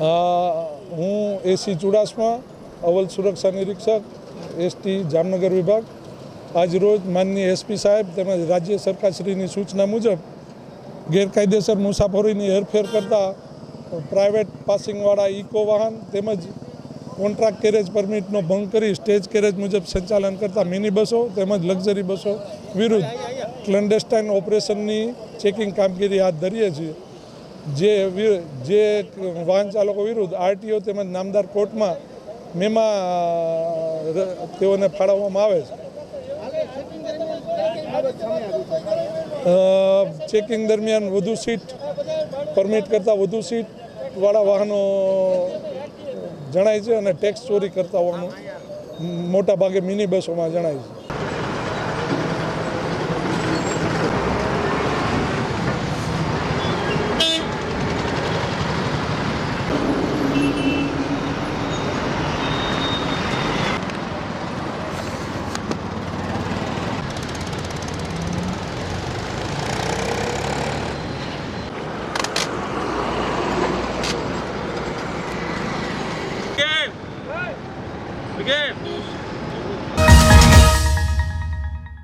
હું એસી ચુડાસમા, અવલ સુરક્ષા નિરીક્ષક એસટી જામનગર વિભાગ. આજરોજ માનનીય એસપી સાહેબ તેમજ રાજ્ય સરકારશ્રીની સૂચના મુજબ ગેરકાયદેસર મુસાફરીની હેરફેર કરતા પ્રાઇવેટ પાસિંગવાળા ઇકો વાહન તેમજ કોન્ટ્રાક્ટ કેરેજ પરમિટનો ભંગ કરી સ્ટેજ કેરેજ મુજબ સંચાલન કરતા મિની બસો તેમજ લક્ઝરી બસો વિરુદ્ધ ક્લેન્ડેસ્ટાઇન ઓપરેશનની ચેકિંગ કામગીરી હાથ ધરીએ છીએ. જે જે વાહન ચાલકો વિરુદ્ધ આરટીઓ તેમજ નામદાર કોર્ટમાં મેમાં તેઓને ફાળવવામાં આવે છે. ચેકિંગ દરમિયાન વધુ સીટ, પરમિટ કરતાં વધુ સીટવાળા વાહનો જણાય છે અને ટેક્સ ચોરી કરતા હોવાનું મોટા ભાગે મિની બસોમાં જણાય છે. Again.